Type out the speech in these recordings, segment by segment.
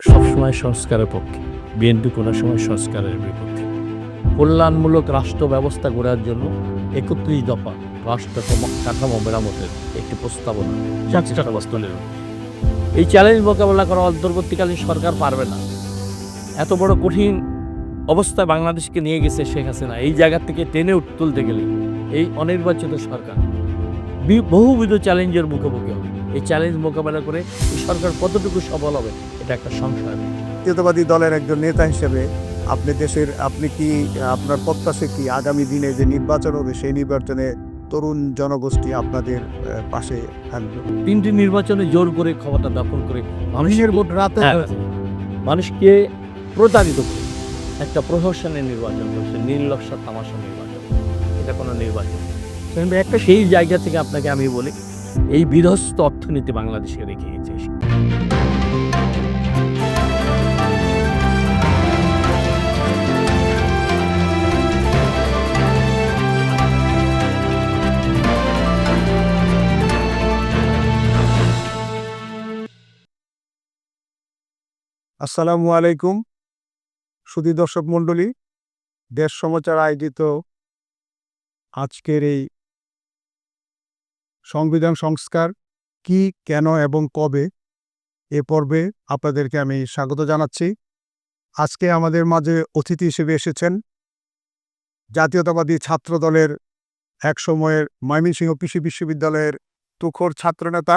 সবসময় সংস্কারের পক্ষে, বিএনপি কোনো সময় সংস্কারের বিপক্ষে। কল্যাণমূলক রাষ্ট্র ব্যবস্থা গড়ার জন্য একত্রিশ দফা রাষ্ট্র কাঠামো মেরামতের একটি প্রস্তাবনা এই চ্যালেঞ্জ মোকাবেলা করা অন্তর্বর্তীকালীন সরকার পারবে না। এত বড় কঠিন অবস্থায় বাংলাদেশকে নিয়ে গেছে শেখ হাসিনা। এই জায়গা থেকে টেনে তুলতে গেলে এই অনির্বাচিত সরকার বহুবিধ চ্যালেঞ্জের মুখোমুখি এই চ্যালেঞ্জ মোকাবেলা করে এই সরকার কতটুকু সফল হবে এটা একটা সংশয়। জাতীয়তাবাদী দলের একজন নেতা হিসেবে আপনি দেশের আপনি কি আপনার প্রত্যাশা কি? আগামী দিনে যে নির্বাচন হবে সেই নির্বাচনে তরুণ জনগোষ্ঠী আপনাদের পাশে থাকবে? তিনটি নির্বাচনে জোর করে ক্ষমতা দখল করে মানুষের ভোট রাতে হ্যাঁ। মানুষকে প্রতারিত করে একটা প্রহসনের নির্বাচন করছে নির্লক্ষ তামাশা নির্বাচন। এটা কোনো নির্বাচন একটা সেই জায়গা থেকে আপনাকে আমি বলি এই বিধ্বস্ত অর্থনীতি বাংলাদেশে রেখে গেছে আসসালামু আলাইকুম, সুধী দর্শক মণ্ডলী, দেশ সমাচার আয়োজিত আজকের এই সংবিধান সংস্কার কি, কেন এবং কবে? এ পর্বে আপনাদেরকে আমি স্বাগত জানাচ্ছি। আজকে আমাদের মাঝে অতিথি হিসেবে এসেছেন জাতীয়তাবাদী ছাত্র দলের এক সময়ের ময়মনসিংহ কৃষি বিশ্ববিদ্যালয়ের তুখোর ছাত্রনেতা,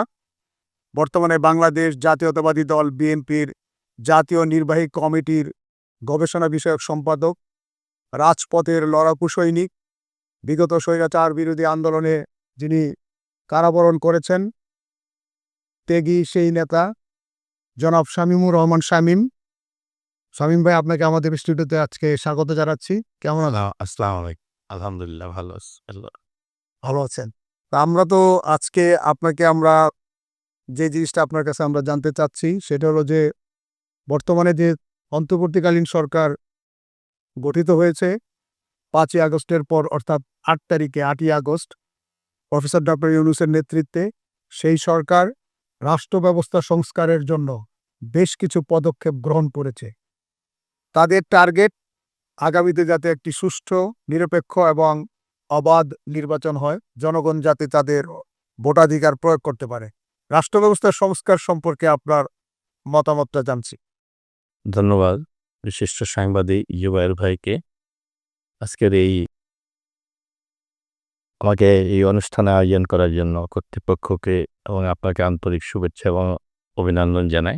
বর্তমানে বাংলাদেশ জাতীয়তাবাদী দল বিএনপির জাতীয় নির্বাহী কমিটির গবেষণা বিষয়ক সম্পাদক, রাজপথের লড়াকু সৈনিক, বিগত স্বৈরাচার বিরোধী আন্দোলনে যিনি কারাবরণ করেছেন। তেগি সেই নেতা জনাব শামীমুর রহমান শামীম। শামীম ভাই আপনাকে আমাদের স্টুডিওতে আজকে স্বাগত জানাচ্ছি। কেমন আছেন? আসসালাম আলাইকুম। আলহামদুলিল্লাহ ভালো ভালো আছেন। তা আমরা তো আজকে আপনাকে আমরা যে জিনিসটা আপনার কাছে আমরা জানতে চাচ্ছি সেটা হলো যে বর্তমানে যে অন্তর্বর্তীকালীন সরকার গঠিত হয়েছে পাঁচই আগস্টের পর অর্থাৎ আট তারিখে আটই আগস্ট প্রফেসর ডক্টর ইউনুসের নেতৃত্বে সেই সরকার রাষ্ট্র ব্যবস্থা সংস্কারের জন্য বেশ কিছু পদক্ষেপ গ্রহণ করেছে। তাদের টার্গেট আগামীতে যাতে একটি সুষ্ঠু, নিরপেক্ষ এবং অবাধ নির্বাচন হয়, জনগণ যাতে তাদের ভোটাধিকার প্রয়োগ করতে পারে। রাষ্ট্র ব্যবস্থার সংস্কার সম্পর্কে আপনার মতামতটা জানছি। ধন্যবাদ বিশিষ্ট সাংবাদিক জুবাইর ভাইকে। আজকের এই আমাকে এই অনুষ্ঠানে আয়োজন করার জন্য কর্তৃপক্ষকে এবং আপনাকে আন্তরিক শুভেচ্ছা এবং অভিনন্দন জানাই।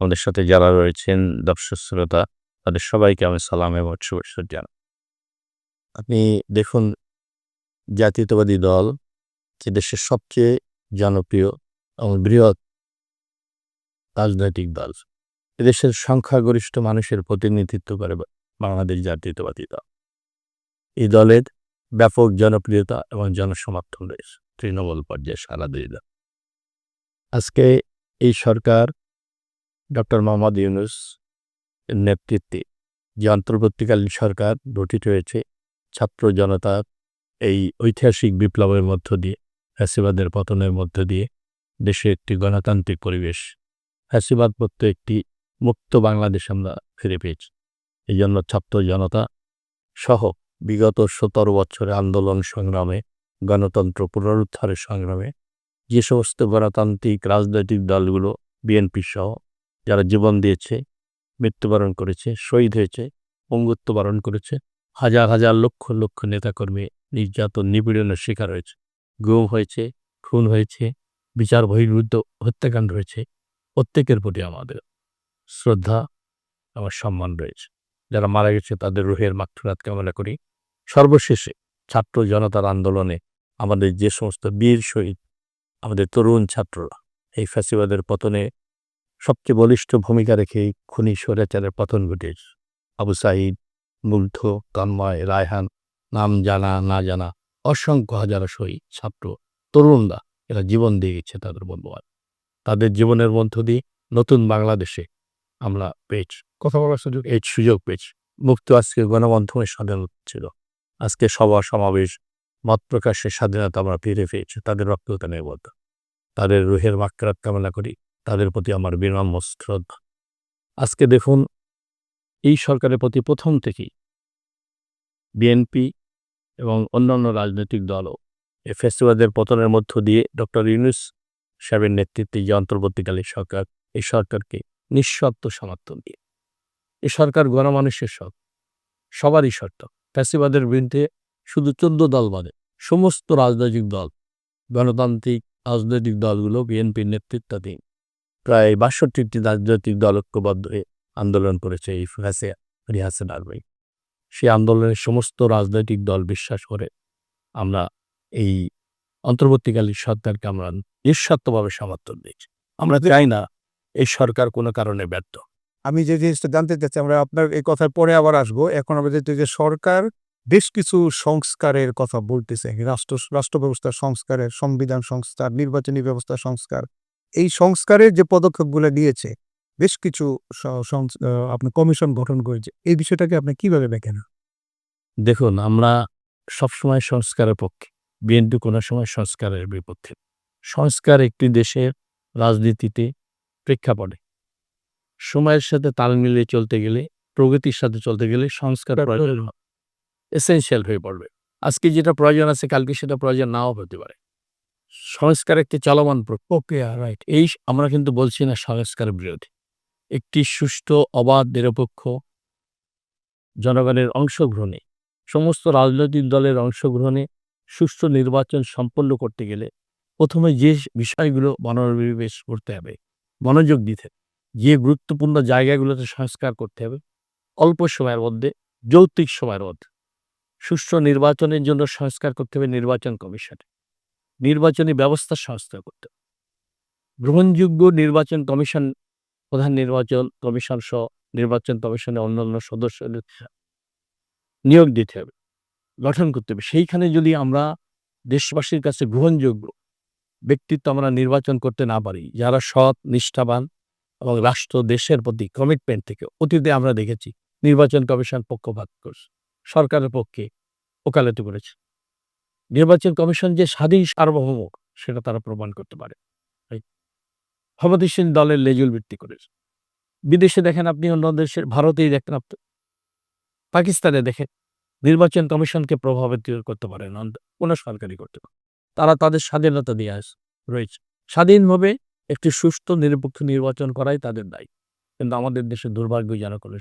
আমাদের সাথে যারা রয়েছেন দর্শক শ্রোতা তাদের সবাইকে আমি সালাম এবং শুভেচ্ছা জানাই। আপনি দেখুন, জাতীয়তাবাদী দল যে দেশের সবচেয়ে জনপ্রিয় এবং বৃহৎ রাজনৈতিক দল এদেশের সংখ্যাগরিষ্ঠ মানুষের প্রতিনিধিত্ব করে বাংলাদেশ জাতীয়তাবাদী দল। এই দলের ব্যাপক জনপ্রিয়তা এবং জনসমর্থন রয়েছে। তৃণমূল পর্যায়ে সারা দেশ আজকে এই সরকার ডক্টর মোহাম্মদ ইউনুস নেতৃত্বে যে অন্তর্বর্তীকালীন সরকার গঠিত হয়েছে, ছাত্র জনতার এই ঐতিহাসিক বিপ্লবের মধ্য দিয়ে, ফ্যাসিবাদের পতনের মধ্য দিয়ে দেশে একটি গণতান্ত্রিক পরিবেশ, ফ্যাসিবাদ মুক্ত একটি মুক্ত বাংলাদেশ আমরা ফিরে পেয়েছি। এই জন্য ছাত্র জনতা সহ বিগত সতেরো বছরে আন্দোলন সংগ্রামে, গণতন্ত্র পুনরুদ্ধারের সংগ্রামে যে সমস্ত গণতান্ত্রিক রাজনৈতিক দলগুলো, বিএনপি সহ যারা জীবন দিয়েছে, মৃত্যুবরণ করেছে, শহীদ হয়েছে, পঙ্গুত্ব বরণ করেছে, হাজার হাজার লক্ষ লক্ষ নেতাকর্মী নির্যাতন, নিপীড়নের শিকার হয়েছে, গুম হয়েছে, খুন হয়েছে, বিচার বহির্ভূত হত্যাকাণ্ড হয়েছে, প্রত্যেকের প্রতি আমাদের শ্রদ্ধা, আমার সম্মান রয়েছে। যারা মারা গেছে, তাদের রুহের মাগফিরাত কামনা করি। সর্বশেষে ছাত্র জনতার আন্দোলনে আমাদের যে সমস্ত বীর শহীদ আমাদের তরুণ ছাত্ররা এই ফ্যাসিবাদের পতনে সবচেয়ে বলিষ্ঠ ভূমিকা রেখে এই খুনি স্বৈরাচারের পতন ঘটেছে। আবু সাইদ মুগ্ধ তন্ময় রায়হান নাম জানা না জানা অসংখ্য হাজার শহীদ ছাত্র তরুণরা এরা জীবন দিয়ে গেছে তাদের বন্ধুবান। তাদের জীবনের মধ্য দিয়ে নতুন বাংলাদেশে আমরা পেয়েছি। কথা বলার সুযোগ এই সুযোগ পেয়েছি। মুক্ত আজকে গণমাধ্যমের স্বাধীনতা ছিল। আজকে সভা সমাবেশ, মত প্রকাশের স্বাধীনতা আমরা ফিরে পেয়েছি, তাদের রক্ততা নির্বদ্ধ তাদের রুহের মাকরাত কামনা করি, তাদের প্রতি আমার বিনম্র শ্রদ্ধা। আজকে দেখুন, এই সরকারের প্রতি প্রথম থেকেই বিএনপি এবং অন্যান্য রাজনৈতিক দলও এই ফেস্টিভালদের পতনের মধ্য দিয়ে ডক্টর ইউনুস সাহেবের নেতৃত্বে যে অন্তর্বর্তীকালীন সরকার, এই সরকারকে নিঃশর্ত সমর্থন দিয়ে। এই সরকার গণমানুষের সব সবারই শর্ত। ফ্যাসিবাদের বিরুদ্ধে শুধু চোদ্দ দল বাদে সমস্ত রাজনৈতিক দল, গণতান্ত্রিক, রাজনৈতিক দলগুলো বিএনপির নেতৃত্বাধীন। প্রায় বাষট্টিটি রাজনৈতিক দল ঐক্যবদ্ধ হয়ে আন্দোলন করেছে এই ফ্যাসে রিহাসেন আরবাই সেই আন্দোলনের সমস্ত রাজনৈতিক দল বিশ্বাস করে আমরা এই অন্তর্বর্তীকালীন সরকারকে আমরা নিঃস্বার্থভাবে সমর্থন দিয়েছি আমরা চাই না এই সরকার কোনো কারণে ব্যর্থ। আমি যে জিনিসটা জানতে চাচ্ছি আমরা আপনার এই কথার পরে আবার আসব। এখন আমরা যেহেতু যে সরকার বেশ কিছু সংস্কারের কথা বলতেছে রাষ্ট্র রাষ্ট্র ব্যবস্থার সংস্কারের সংবিধান সংস্কার নির্বাচনী ব্যবস্থা সংস্কার এই সংস্কারের যে পদক্ষেপগুলো নিয়েছে বেশ কিছু স- সংস- আহ, আপনি কমিশন গঠন করেছে। এই বিষয়টাকে আপনি কীভাবে দেখেন? দেখুন আমরা সবসময় সংস্কারের পক্ষে বিএনপি কোনো সময় সংস্কারের বিপক্ষে। সংস্কার একটি দেশের রাজনীতিতে প্রেক্ষাপটে সময়ের সাথে তাল মিলিয়ে চলতে গেলে প্রগতির সাথে চলতে গেলে সংস্কার প্রয়োজন এসেনশিয়াল হয়ে পড়বে। আজকে যেটা প্রয়োজন আছে কালকে সেটা প্রয়োজন নাও হতে পারে। সংস্কার একটি চলমান প্রক্রিয়া রাইট এই আমরা কিন্তু বলছি না সংস্কার বিরোধী। একটি সুষ্ঠু অবাধ নিরপেক্ষ জনগণের অংশগ্রহণে সমস্ত রাজনৈতিক দলের অংশগ্রহণে সুষ্ঠু নির্বাচন সম্পন্ন করতে গেলে প্রথমে যে বিষয়গুলো মনোনিবেশ করতে হবে মনোযোগ দিতে হবে, যে গুরুত্বপূর্ণ জায়গাগুলোতে সংস্কার করতে হবে। অল্প সময়ের মধ্যে, যৌক্তিক সময়ের মধ্যে। সুষ্ঠু নির্বাচনের জন্য সংস্কার করতে হবে নির্বাচন কমিশনে। নির্বাচনী ব্যবস্থা সংস্কার করতে হবে। গ্রহণযোগ্য নির্বাচন কমিশন, প্রধান নির্বাচন কমিশন সহ নির্বাচন কমিশনের অন্যান্য সদস্যদের নিয়োগ দিতে হবে, গঠন করতে হবে। সেইখানে যদি আমরা দেশবাসীর কাছে গ্রহণযোগ্য ব্যক্তিত্ব আমরা নির্বাচন করতে না পারি, যারা সৎ, নিষ্ঠাবান এবং রাষ্ট্র দেশের প্রতি কমিটমেন্ট থেকে অতীতে আমরা দেখেছি নির্বাচন কমিশন পক্ষপাত করছে, সরকারের পক্ষে ওকালতি করেছে। নির্বাচন কমিশন যে স্বাধীন সার্বভৌম, সেটা তারা প্রমাণ করতে পারে। ক্ষমতাসীন দলের লেজুল ভিত্তি করেছে বিদেশে দেখেন আপনি, অন্য দেশের, ভারতেই দেখেন আপনি। পাকিস্তানে দেখেন, নির্বাচন কমিশনকে প্রভাবিত করতে পারেন কোনো সরকারি করতে পারে তারা তাদের স্বাধীনতা দিয়ে আস, রয়েছে। স্বাধীনভাবে একটি সুস্থ নিরপেক্ষ নির্বাচন করাই তাদের দায়ী। কিন্তু আমাদের দেশে দুর্ভাগ্যজনক হলে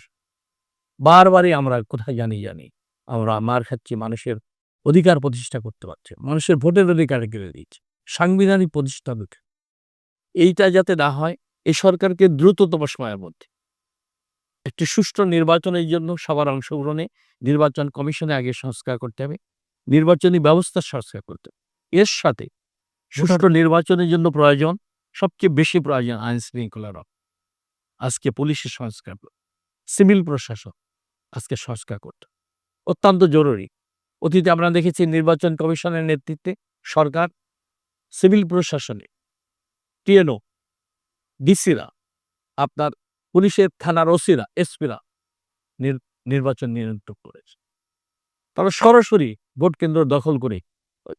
বারবারই আমরা কোথায় জানি জানি? আমরা মার খাচ্ছি মানুষের অধিকার প্রতিষ্ঠা করতে পারছে মানুষের ভোটের অধিকার কেড়ে দিচ্ছে সাংবিধানিক প্রতিষ্ঠা এইটা যাতে না হয় এই সরকারকে দ্রুততম সময়ের মধ্যে। একটি সুষ্ঠু নির্বাচনের জন্য সবার অংশগ্রহণে নির্বাচন কমিশনে আগে সংস্কার করতে হবে নির্বাচনী ব্যবস্থা সংস্কার করতে হবে। এর সাথে সুষ্ঠু নির্বাচনের জন্য প্রয়োজন সবচেয়ে বেশি প্রয়োজন আইন শৃঙ্খলা রক্ষা। আজকে পুলিশের সংস্কার সিভিল প্রশাসন আজকে সংস্কার করতে। অত্যন্ত জরুরি। অতীতে আমরা দেখেছি নির্বাচন কমিশনের নেতৃত্বে সরকার, সিভিল প্রশাসনে, টিএনও, ডিসিরা, আপনার পুলিশের থানার ওসিরা, এসপিরা নির্বাচন নিয়ন্ত্রণ করেছে। তারা সরাসরি ভোট কেন্দ্র দখল করে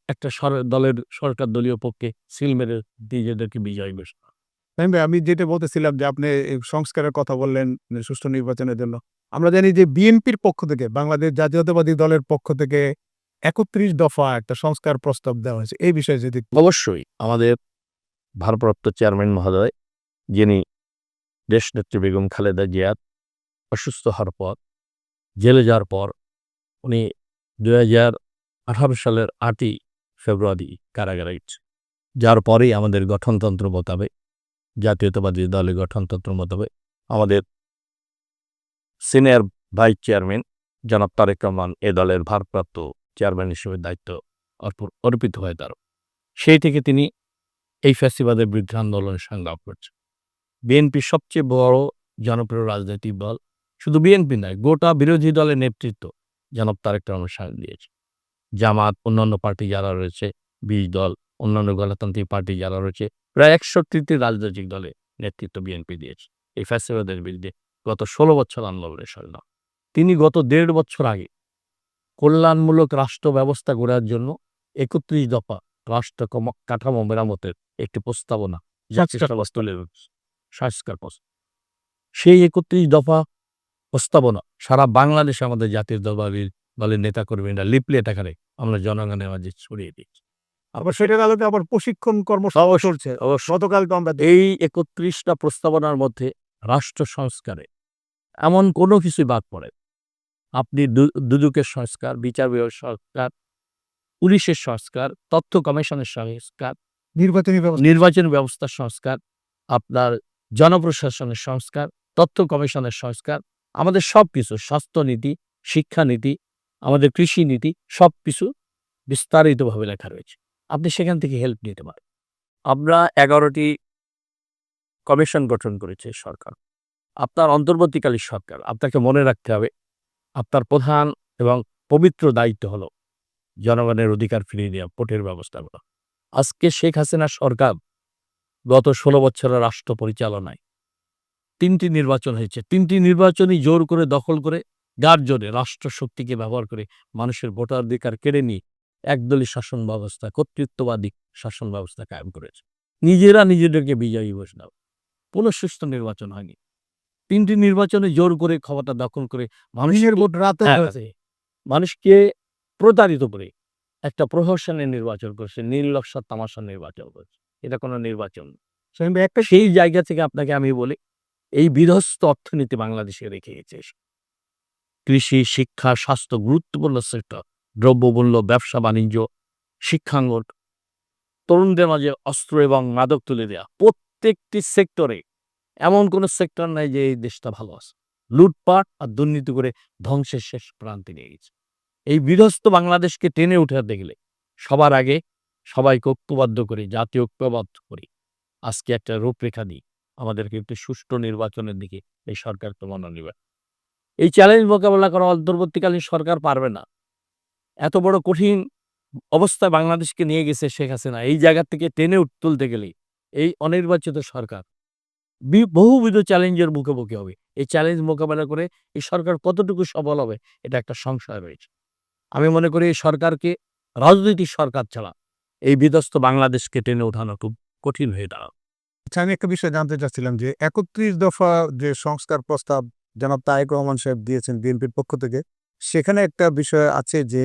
একটা দলের সরকার দলীয় পক্ষে সিল মেরে নিজেদেরকে বিজয় ঘোষণা ভাই, আমি যেটা বলতেছিলাম যে আপনি সংস্কারের কথা বললেন সুষ্ঠু নির্বাচনের জন্য। আমরা জানি যে বিএনপির পক্ষ থেকে বাংলাদেশ জাতীয়তাবাদী দলের পক্ষ থেকে একত্রিশ দফা একটা সংস্কার প্রস্তাব দেওয়া হয়েছে। এই বিষয়ে যদি অবশ্যই আমাদের ভারপ্রাপ্ত চেয়ারম্যান মহোদয় যিনি দেশ নেত্রী বেগম খালেদা জিয়ার অসুস্থ হওয়ার পর জেলে যাওয়ার পর উনি দুই হাজার আঠারো সালের আটই ফেব্রুয়ারি কারাগারে যার পরেই আমাদের গঠনতন্ত্র মোতাবেক, জাতীয়তাবাদী দলের গঠনতন্ত্র মোতাবেক আমাদের সিনিয়র ভাইস চেয়ারম্যান জনাব তারেক রহমান এ দলের ভারপ্রাপ্ত চেয়ারম্যান হিসেবে দায়িত্ব অর্প- অর্পিত হয় তার সেই থেকে তিনি এই ফ্যাসিবাদের বিরুদ্ধে আন্দোলনে সংগ্রাম করছে বিএনপির সবচেয়ে বড় জনপ্রিয় রাজনৈতিক দল শুধু বিএনপি নয়, গোটা বিরোধী দলের নেতৃত্ব জনাব তারেক রহমান সাথে দিয়েছে জামাত অন্যান্য পার্টি যারা রয়েছে বিশ দল অন্যান্য গণতান্ত্রিক পার্টি যারা রয়েছে প্রায় একষট্টিটি রাজনৈতিক দলে নেতৃত্ব বিএনপি দিয়েছে। এই ফ্যাসিবাদের বিরুদ্ধে গত ষোলো বছর আন্দোলনের সংগ্রাম তিনি গত দেড় বছর আগে কল্যাণমূলক রাষ্ট্র ব্যবস্থা গড়ার জন্য একত্রিশ দফা রাষ্ট্র কাঠামো মেরামতের একটি প্রস্তাবনা জাতির। সংস্কার সেই একত্রিশ দফা প্রস্তাবনা সারা বাংলাদেশে আমাদের জাতীয় দলের দলের নেতা কর্মীরা লিপলেট আকারে আমরা জনগণের মাঝে ছড়িয়ে দিচ্ছি আবার সেটার আলোতে আবার প্রশিক্ষণ কর্মসূচি চলছে। গতকাল তো আমরা এই একত্রিশটা প্রস্তাবনার মধ্যে রাষ্ট্র সংস্কারে এমন কোনো কিছুই বাদ পড়ে আপনি দুদকের সংস্কার বিচার বিভাগের সংস্কার পুলিশের সংস্কার তথ্য কমিশনের সংস্কার নির্বাচনী ব্যবস্থা। নির্বাচন ব্যবস্থার সংস্কার আপনার জনপ্রশাসনের সংস্কার তথ্য কমিশনের সংস্কার আমাদের সব কিছু স্বাস্থ্যনীতি শিক্ষানীতি আমাদের কৃষি নীতি সব কিছু বিস্তারিতভাবে লেখা রয়েছে। আপনি সেখান থেকে হেল্প নিতে পারেন। আমরা এগারোটি কমিশন গঠন করেছে সরকার। আপনার অন্তর্বর্তীকালীন সরকার, আপনাকে মনে রাখতে হবে, আপনার প্রধান এবং পবিত্র দায়িত্ব হলো জনগণের অধিকার ফিরিয়ে নেওয়া, ভোটের ব্যবস্থা করা। আজকে শেখ হাসিনা সরকার গত ষোলো বছরের রাষ্ট্র পরিচালনায় তিনটি নির্বাচন হয়েছে। তিনটি নির্বাচনই জোর করে দখল করে গার জোরে রাষ্ট্র শক্তিকে ব্যবহার করে মানুষের ভোটাধিকার কেড়ে নিয়ে একদলীয় শাসন ব্যবস্থা কর্তৃত্ববাদী শাসন ব্যবস্থা কায়েম করেছে। নিজেরা নিজেদেরকে বিজয়ী ঘোষণা কোনো সুষ্ঠু নির্বাচন হয়নি। তিনটি নির্বাচনে জোর করে ক্ষমতা দখল করে মানুষের ভোট রাতে হ্যাঁ। মানুষকে প্রতারিত করে একটা প্রহসনের নির্বাচন করছে নির্লক্ষ তামাশা নির্বাচন করছে। এটা কোনো নির্বাচন সেই জায়গা থেকে আপনাকে আমি বলি এই বিধ্বস্ত অর্থনীতি বাংলাদেশে রেখে গেছে। কৃষি, শিক্ষা, স্বাস্থ্য গুরুত্বপূর্ণ সেক্টর দ্রব্যমূল্য ব্যবসা, বাণিজ্য, শিক্ষাঙ্গন। তরুণদের মাঝে অস্ত্র এবং মাদক তুলে দেওয়া প্রত্যেকটি সেক্টরে এমন কোনো সেক্টর নাই যে এই দেশটা ভালো আছে। লুটপাট আর দুর্নীতি করে ধ্বংসের শেষ প্রান্তে নিয়ে গেছে। এই বিধ্বস্ত বাংলাদেশকে টেনে উঠাতে গেলে সবার আগে সবাইকে ঐক্যবদ্ধ করে জাতীয় ঐক্যবদ্ধ করি। আজকে একটা রূপরেখা দিই। আমাদেরকে একটু সুষ্ঠু নির্বাচনের দিকে এই সরকার মনোনিবেশ। এই চ্যালেঞ্জ মোকাবেলা করা অন্তর্বর্তীকালীন সরকার পারবে না। এত বড় কঠিন অবস্থায় বাংলাদেশকে নিয়ে গেছে শেখ হাসিনা। এই জায়গা থেকে টেনে তুলতে গেলে এই অনির্বাচিত সরকার। বহুবিধ চ্যালেঞ্জের মুখোমুখি হবে। এই চ্যালেঞ্জ মোকাবেলা করে এই সরকার কতটুকু সফল হবে এটা একটা সংশয় রয়েছে। আমি মনে করি এই সরকারকে রাজনৈতিক সরকার ছাড়া এই বিধ্বস্ত বাংলাদেশকে টেনে ওঠানো খুব কঠিন হয়ে দাঁড়াবে। আচ্ছা, আমি একটা বিষয় জানতে চাচ্ছিলাম যে একত্রিশ দফা যে সংস্কার প্রস্তাব জনাব তায়েক রহমান সাহেব দিয়েছেন বিএনপির পক্ষ থেকে। সেখানে একটা বিষয় আছে যে,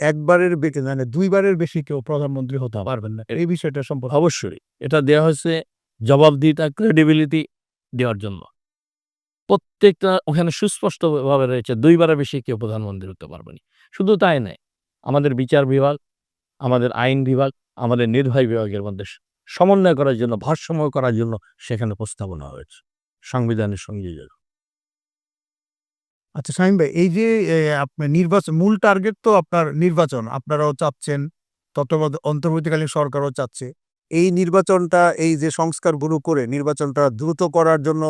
একবারের মানে দুইবারের বেশি কেউ প্রধানমন্ত্রী হতে পারবেন না। এই বিষয়টা সম্পর্কে অবশ্যই। এটা দেওয়া হয়েছে জবাবদিহিতা ক্রেডিবিলিটি দেওয়ার জন্য। প্রত্যেকটা ওখানে সুস্পষ্টভাবে রয়েছে, দুইবারের বেশি কেউ প্রধানমন্ত্রী হতে পারবে না। শুধু তাই নয়, আমাদের বিচার বিভাগ, আমাদের আইন বিভাগ, আমাদের নির্বাহী বিভাগের মধ্যে সমন্বয় করার জন্য, ভারসাম্য করার জন্য সেখানে প্রস্তাবনা হয়েছে। সংবিধানের সঙ্গে। আচ্ছা শাহিম ভাই, এই যে আপনার নির্বাচন মূল টার্গেট তো আপনার নির্বাচন। আপনারাও চাচ্ছেন, তত্ত্বাবধায়ক, অন্তর্বর্তীকালীন সরকারও চাচ্ছে। এই নির্বাচনটা, এই যে সংস্কারগুলো করে নির্বাচনটা দ্রুত করার জন্য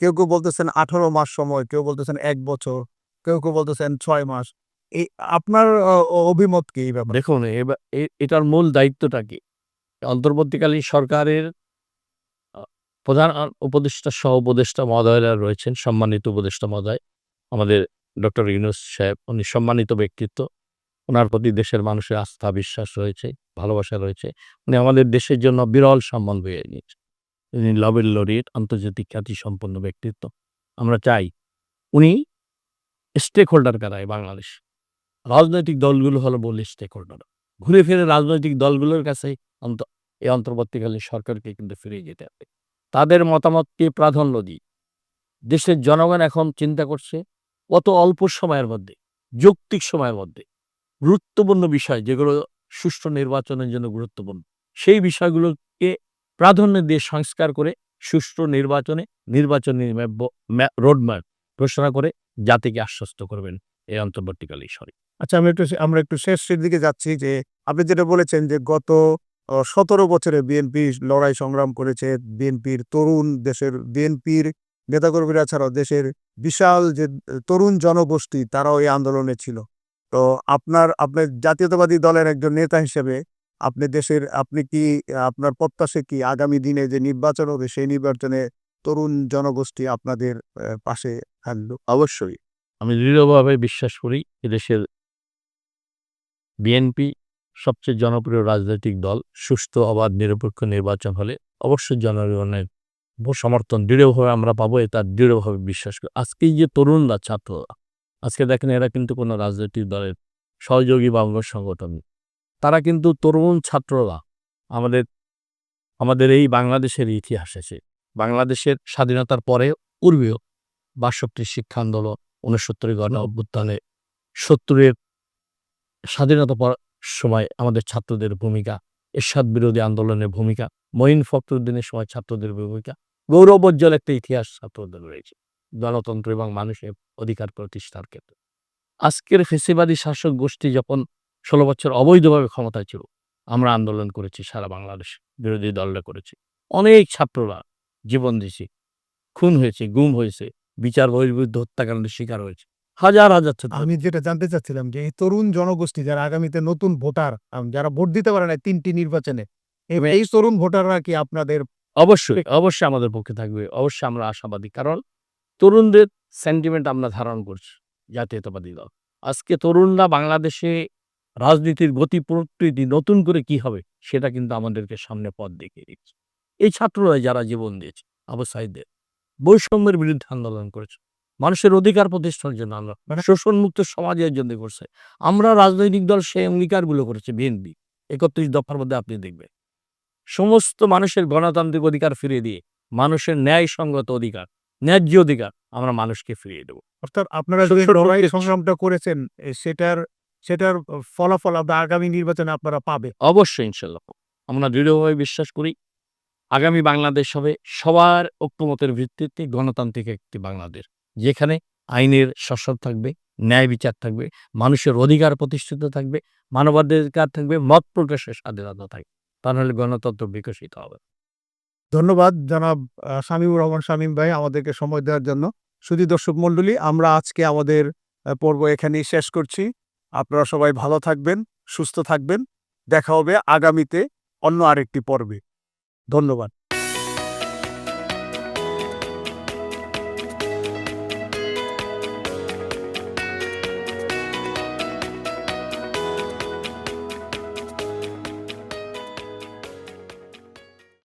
কেউ কেউ বলতেছেন আঠারো মাস সময়, কেউ বলতেছেন এক বছর, কেউ কেউ বলতেছেন ছয় মাস। এই আপনার অভিমত কি এই ব্যাপারে? দেখুন এটার মূল দায়িত্বটা কি? অন্তর্বর্তীকালীন সরকারের প্রধান উপদেষ্টা সহ উপদেষ্টা মহোদয়রা রয়েছেন, সম্মানিত উপদেষ্টা মহোদয়। আমাদের ডক্টর ইউনুস সাহেব, উনি সম্মানিত ব্যক্তিত্ব। ওনার প্রতি দেশের মানুষের আস্থা, বিশ্বাস রয়েছে, ভালোবাসা রয়েছে। উনি আমাদের দেশের জন্য বিরল সম্মান বয়ে নিয়েছে। তিনি লবেল লরিয়েট আন্তর্জাতিক খ্যাতি সম্পন্ন ব্যক্তিত্ব। আমরা চাই উনি স্টেক হোল্ডার কারায় বাংলাদেশ। রাজনৈতিক দলগুলো হলো বলে স্টেক হোল্ডার ঘুরে ফিরে রাজনৈতিক দলগুলোর কাছে এই অন্তর্বর্তীকালীন সরকারকে কিন্তু ফিরে যেতে হবে। তাদের মতামতকে প্রাধান্য দিই। দেশের জনগণ এখন চিন্তা করছে অত অল্প সময়ের মধ্যে, যৌক্তিক সময়ের মধ্যে। গুরুত্বপূর্ণ বিষয় যেগুলো সুষ্ঠু নির্বাচনের জন্য গুরুত্বপূর্ণ। সেই বিষয়গুলোকে প্রাধান্য দিয়ে সংস্কার করে সুষ্ঠু নির্বাচনে নির্বাচনী রোডম্যাপ ঘোষণা করে জাতিকে আশ্বস্ত করবেন এই অন্তর্বর্তীকালীন সরি। আচ্ছা আমি একটু আমরা একটু শেষের দিকে যাচ্ছি যে, আপনি যেটা বলেছেন যে গত সতেরো বছরে বিএনপি লড়াই সংগ্রাম করেছে, বিএনপির তরুণ দেশের বিএনপির নেতাকর্মীরা ছাড়াও দেশের বিশাল যে তরুণ জনগোষ্ঠী, তারাও এই আন্দোলনে ছিল। তো আপনার আপনার জাতীয়তাবাদী দলের একজন নেতা হিসেবে আপনি দেশের, আপনি কি, আপনার প্রত্যাশা কি আগামী দিনে যে নির্বাচন হবে, সেই নির্বাচনে তরুণ জনগোষ্ঠী আপনাদের পাশে থাকল অবশ্যই। আমি দৃঢ়ভাবে বিশ্বাস করি এদেশের বিএনপি সবচেয়ে জনপ্রিয় রাজনৈতিক দল সুস্থ অবাধ, নিরপেক্ষ নির্বাচন হলে অবশ্যই জনগণের সমর্থন, দৃঢ়ভাবে আমরা পাবো, এটা দৃঢ়ভাবে বিশ্বাস করি আজকে যে তরুণরা, ছাত্ররা, আজকে দেখেন এরা কিন্তু কোনো রাজনৈতিক দলের সহযোগী বা অঙ্গ সংগঠন। তারা কিন্তু তরুণ ছাত্ররা, আমাদের আমাদের এই বাংলাদেশের ইতিহাস আছে বাংলাদেশের স্বাধীনতার পরে পূর্বেও বাষট্টির শিক্ষা আন্দোলন, উনসত্তরের গণ অভ্যুত্থানে সত্তরের স্বাধীনতা সময় আমাদের ছাত্রদের ভূমিকা, এরশাদ বিরোধী আন্দোলনের ভূমিকা, মঈন ফখরুদ্দিনের সময় ছাত্রদের ভূমিকা গৌরবোজ্জ্বল একটা ইতিহাস ছাত্রদের রয়েছে। গণতন্ত্র এবং মানুষের অধিকার প্রতিষ্ঠার ক্ষেত্রে। আজকের ফেসিবাদী শাসক গোষ্ঠী যখন ষোলো বছর অবৈধভাবে ক্ষমতায় ছিল আমরা আন্দোলন করেছি সারা বাংলাদেশ বিরোধী দলরা করেছি। অনেক ছাত্ররা জীবন দিয়েছে খুন হয়েছে গুম হয়েছে বিচার বহির্ভূত হত্যাকাণ্ডের শিকার হয়েছে হাজার হাজার ছাত্র। আমি যেটা জানতে চাচ্ছিলাম যে এই তরুণ জনগোষ্ঠী যারা আগামীতে নতুন ভোটার যারা ভোট দিতে পারে না তিনটি নির্বাচনে এই তরুণ ভোটাররা কি আপনাদের অবশ্যই অবশ্যই আমাদের পক্ষে থাকবে। অবশ্যই আমরা আশাবাদী। কারণ তরুণদের সেন্টিমেন্ট আমরা ধারণ করছি জাতীয়তাবাদী দল। আজকে তরুণরা বাংলাদেশে রাজনীতির গতি প্রকৃতি নতুন করে কি হবে সেটা কিন্তু আমাদেরকে সামনে পথ দেখিয়ে দিচ্ছে। এই ছাত্ররা যারা জীবন দিয়েছে আবু সাইদের বৈষম্যের বিরুদ্ধে আন্দোলন করেছে মানুষের অধিকার প্রতিষ্ঠার জন্য আমরা মানে- শোষণমুক্ত সমাজের জন্য করছে। আমরা রাজনৈতিক দল সেই অঙ্গীকারগুলো করেছে বিএনপি। একত্রিশ দফার মধ্যে আপনি দেখবেন। সমস্ত মানুষের গণতান্ত্রিক অধিকার ফিরিয়ে দিয়ে মানুষের ন্যায়সঙ্গত অধিকার ন্যায্য অধিকার আমরা মানুষকে ফিরিয়ে দেবো। অর্থাৎ আপনারা যে লড়াই সংগ্রামটা করেছেন সেটার সেটার ফলাফল আপনার আগামী নির্বাচনে আপনারা পাবে অবশ্যই ইনশাল্লাহ। আমরা দৃঢ়ভাবে বিশ্বাস করি আগামী বাংলাদেশ হবে সবার ঐক্যমতের ভিত্তিতে গণতান্ত্রিক একটি বাংলাদেশ যেখানে আইনের শাসন থাকবে ন্যায় বিচার থাকবে মানুষের অধিকার প্রতিষ্ঠিত থাকবে মানবাধিকার থাকবে মত প্রকাশের স্বাধীনতা থাকবে। তা নাহলে গণতন্ত্র বিকশিত হবে। ধন্যবাদ জনাব শামীম রহমান শামীম ভাই আমাদেরকে সময় দেওয়ার জন্য। শুধু দর্শক মণ্ডলী, আমরা আজকে আমাদের পর্ব এখানেই শেষ করছি। আপনারা সবাই ভালো থাকবেন, সুস্থ থাকবেন। দেখা হবে আগামীতে অন্য আরেকটি পর্বে। ধন্যবাদ।